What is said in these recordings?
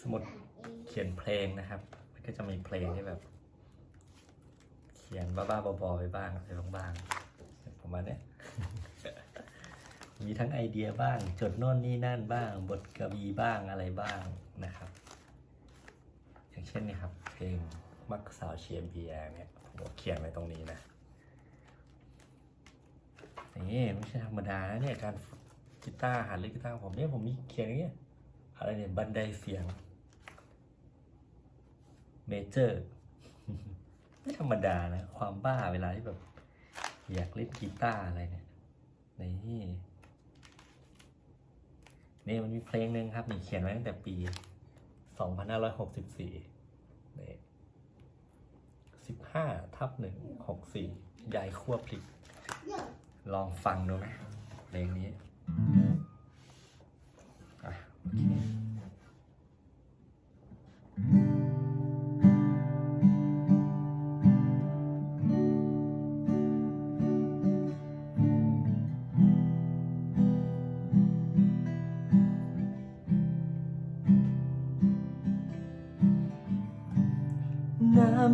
สมุดเขียนเพลงนะครับ มันก็จะมีเพลงที่แบบ เขียนบ้าๆบอๆไปบ้างอะไรบ้างๆประมาณเนี้ยมีทั้งไอเดียบ้าง จดโน่นนี่นั่นบ้าง บทกวีบ้างอะไรบ้างนะครับ อย่างเช่นนี่ครับ เพลงมักสาวเชียร์เบียร์เนี่ยผมเขียนไว้ตรงนี้นะนี่ไม่ใช่ธรรมดานะเนี่ยการกีตาร์หัดเล่นกีตาร์ผมเนี่ยผมมีเขียนอย่างเงี้ยอะไรเนี่ยบันไดเสียง เมเจอร์ไม่ธรรมดานะ ความบ้าเวลาที่แบบ อยากเล่นกีตาร์อะไรเนี่ยนี่นี่มันมีเพลงหนึ่งครับนี่เขียนไว้ตั้งแต่ปี 2564นี่15ทับหนึ่งหกสี่ยายขั้วพริก ลองฟังดูไหมเพลงนี้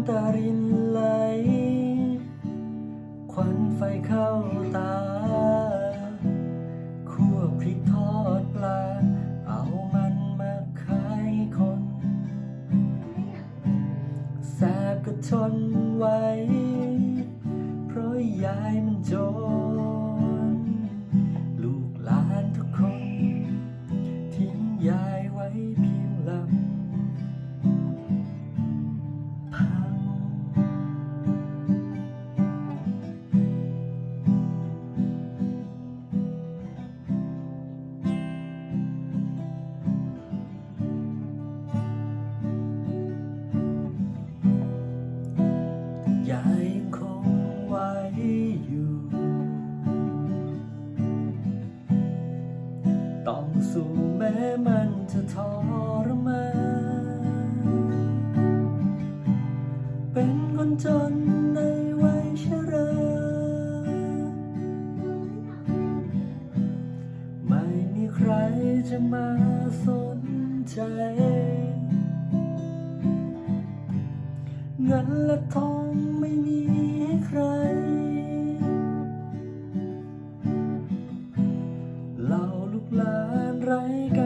ำตารินไหล ควันไฟเข้าตาคั่วพริกทอดปลา เอามันมาขายคน แสบกระทน ม้มันจะทรมานเป็นคนจนในวัยชราไม่มีใครจะมาสนใจ เงินและทองไม่มีให้ใครเราลูกหลานไร้กา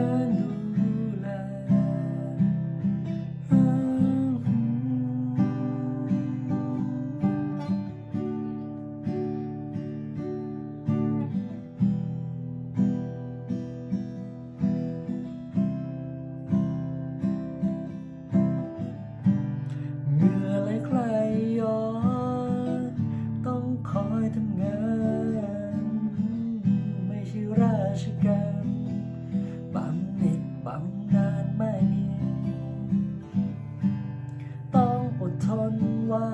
นไว้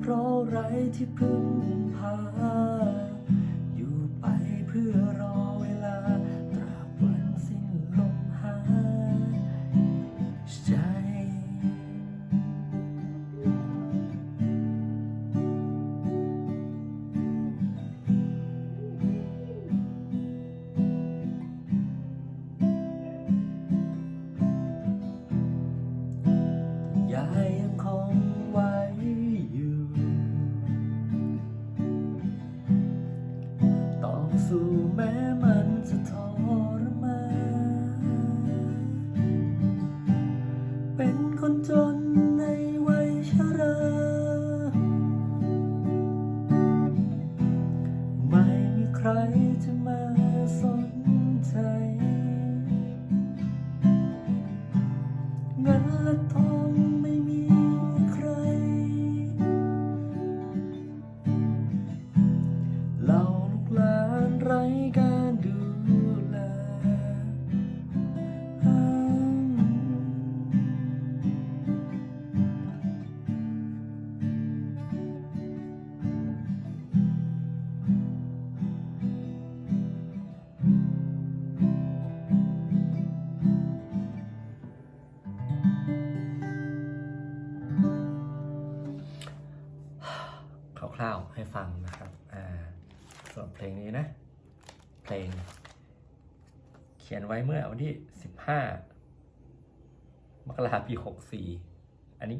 เพราะไรที่พึ่งพา อยู่ไปเพื่อรอ สู้แม้มันจะทรมานเป็นคนจนในวัยชรา ไม่มีใครจะมาสน คร่าวๆให้ฟังนะครับอ่าส่วนเพลงนี้นะ เพลง เขียนไว้เมื่อวันที่ 15 มกราปีหกสี่อันนี้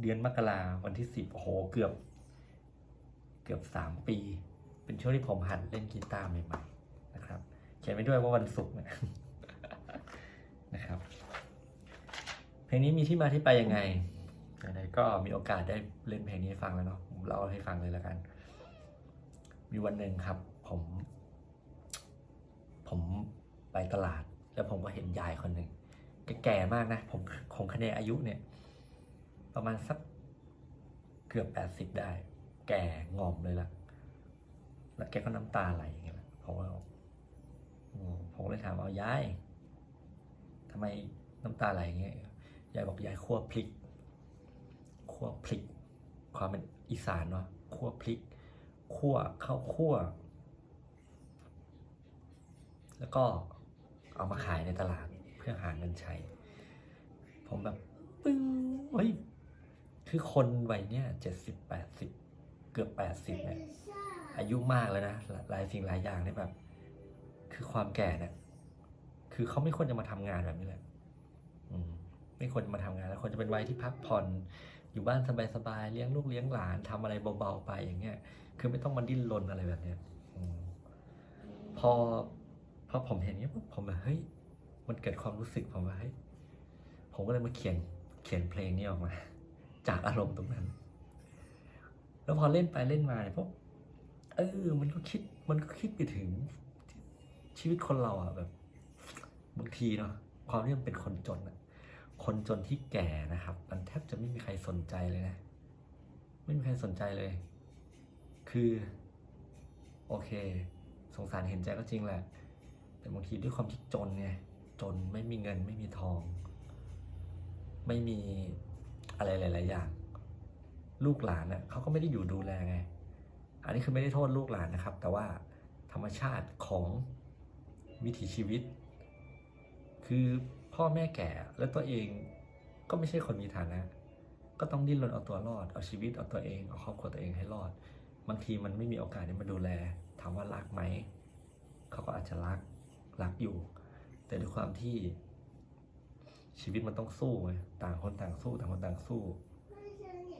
เดือนมกราวันที่สิบโอ้โห เกือบ เกือบสามปี เป็นช่วงที่ผมหัดเล่นกีตาร์ใหม่ๆนะครับ เขียนไว้ด้วยว่าวันศุกร์นะครับ เพลงนี้มีที่มาที่ไปยังไงไหนๆก็มีโอกาสได้เล่นเพลงนี้ให้ฟังแล้วเนาะ ผมเล่าให้ฟังเลยแล้วกัน มีวันหนึ่งครับ ผม ผมไปตลาด แล้วผมก็เห็นยายคนหนึ่งแกแก่มากนะ ผมคงคะเนนอายุเนี่ย ประมาณสักเกือบแปดสิบได้ แก่งอมเลยล่ะแล้วแกก็น้ำตาไหลอย่างเงี้ยผมว่าอืมผมเลยถามเอายายทำไมน้ำตาไหลอย่างเงี้ยยายบอกยายคั่วพริกคั่วพริก ความเป็น อีสานเนาะคั่วพริกคั่วข้าวคั่ว แล้วก็เอามาขายในตลาดเพื่อหาเงินใช้ ผมแบบปึ้งเฮ้ยคือคนวัยเนี้ยเจ็ดสิบแปดสิบเกือบแปดสิบเนี่ยอายุมากแล้วนะหลายสิ่งหลายอย่างเนี่ยแบบ คือความแก่เนี่ยคือเขาไม่ควรจะมาทำงานแบบนี้เลยไม่ควรจะมาทำงานแล้วควรจะเป็นวัยที่พักผ่อน อยู่บ้านสบายๆเลี้ยงลูกเลี้ยงหลานทำอะไรเบาๆไปอย่างเงี้ย คือไม่ต้องมาดิ้นรนอะไรแบบเนี้ยพอพอผมเห็นเนี้ยปุ๊บผมแบบเฮ้ยมันเกิดความรู้สึกผมว่าเฮ้ยผมก็เลยมาเขียนเขียนเพลงนี้ออกมา จากอารมณ์ตรงนั้น แล้วพอเล่นไปเล่นมาเนี่ยพวกเออ มันก็คิดมันก็คิดไปถึงชีวิตคนเราอะแบบบางทีเนาะความที่มันเป็นคนจนอะ คนจนที่แก่นะครับ มันแทบจะไม่มีใครสนใจเลยนะ ไม่มีใครสนใจเลย คือ โอเค สงสารเห็นใจก็จริงแหละ แต่บางทีด้วยความที่จนไงจนไม่มีเงินไม่มีทอง ไม่มีอะไรหลาย ๆ อย่าง ลูกหลานเน่ะเขาก็ไม่ได้อยู่ดูแลไง อันนี้คือไม่ได้โทษลูกหลานนะครับ แต่ว่าธรรมชาติของวิถีชีวิต คือ พ่อแม่แก่แล้วตัวเองก็ไม่ใช่คนมีฐานะ ก็ต้องดิ้นรนเอาตัวรอด เอาชีวิตเอาตัวเอง เอาครอบครัวตัวเองให้รอด บางทีมันไม่มีโอกาสได้มาดูแล ถามว่ารักไหม เขาก็อาจจะรัก รักอยู่ แต่ด้วยความที่ชีวิตมันต้องสู้ไงต่างคนต่างสู้ต่างคนต่างสู้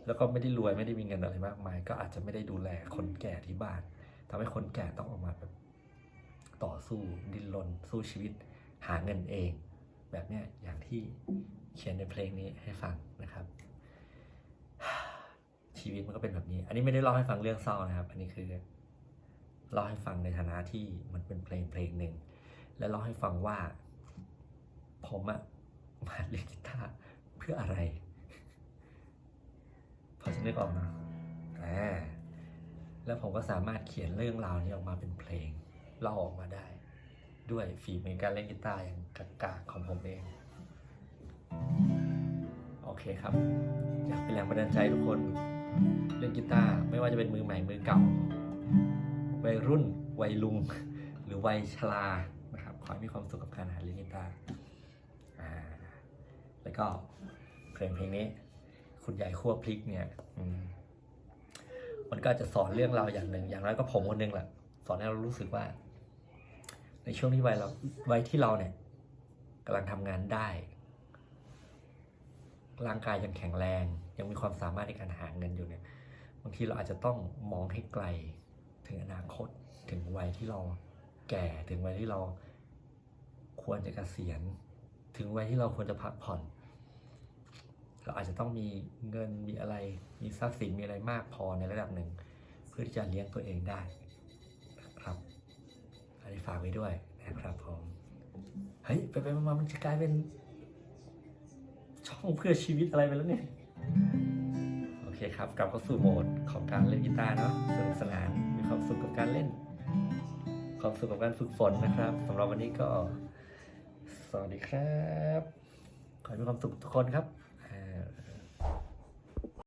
แล้วก็ไม่ได้รวยไม่ได้มีเงินอะไรมากมาย ก็อาจจะไม่ได้ดูแลคนแก่ที่บ้านทำให้คนแก่ต้องออกมาแบบต่อสู้ดิ้นรนสู้ชีวิตหาเงินเอง แบบเนี้ยอย่างที่เขียนในเพลงนี้ให้ฟังนะครับ ชีวิตมันก็เป็นแบบนี้ อันนี้ไม่ได้เล่าให้ฟังเรื่องเศร้านะครับ อันนี้คือเล่าให้ฟังในฐานะที่มันเป็นเพลงเพลงหนึ่งและเล่าให้ฟังว่า ผมอะมาเล่นกีตาร์เพื่ออะไรพอจะนึกออกนะแล้วผมก็สามารถเขียนเรื่องราวนี้ออกมาเป็นเพลงเล่าออกมาได้ ด้วยฝีมือการเล่นกีตาร์อย่างกากๆของผมเอง โอเคครับ อยากเป็นแรงบันดาลใจทุกคนเล่นกีตาร์ไม่ว่าจะเป็นมือใหม่มือเก่า วัยรุ่น วัยลุง หรือวัยชรานะครับขอให้มีความสุขกับการหาเล่นกีตาร์แล้วก็เพลงเพลงนี้ คุณยายคั่วพริกเนี่ยมมันก็จะสอนเรื่องราวอย่างหนึ่งอย่างน้อยก็ผมคนหนึ่งแหละสอนให้เรารู้สึกว่า ในช่วงที่วัยเราวัยที่เราเนี่ยกำลังทำงานได้ ร่างกายยังแข็งแรง ยังมีความสามารถในการหาเงินอยู่เนี่ยบางทีเราอาจจะต้องมองให้ไกลถึงอนาคตถึงวัยที่เราแก่ถึงวัยที่เราควรจะเกษียณ ถึงวัยที่เราควรจะพักผ่อน เราอาจจะต้องมีเงินมีอะไร มีทรัพย์สินมีอะไรมากพอในระดับหนึ่ง เพื่อที่จะเลี้ยงตัวเองได้ นนี้ฝากไว้ด้วยนะครับผมเฮ้ยไปไปมามันจะกลายเป็น ช่องเพื่อชีวิตอะไรไปแล้วเนี่ยโอเคครับกลับเข้าสู่โหมดของการเล่นกีตาร์เนาะสนุกสนานมีความสุขกับการเล่น ความสุขกับการฝึกฝนนะครับสำหรับวันนี้ก็ สวัสดีครับ ขอให้มีความสุขทุกคนครับ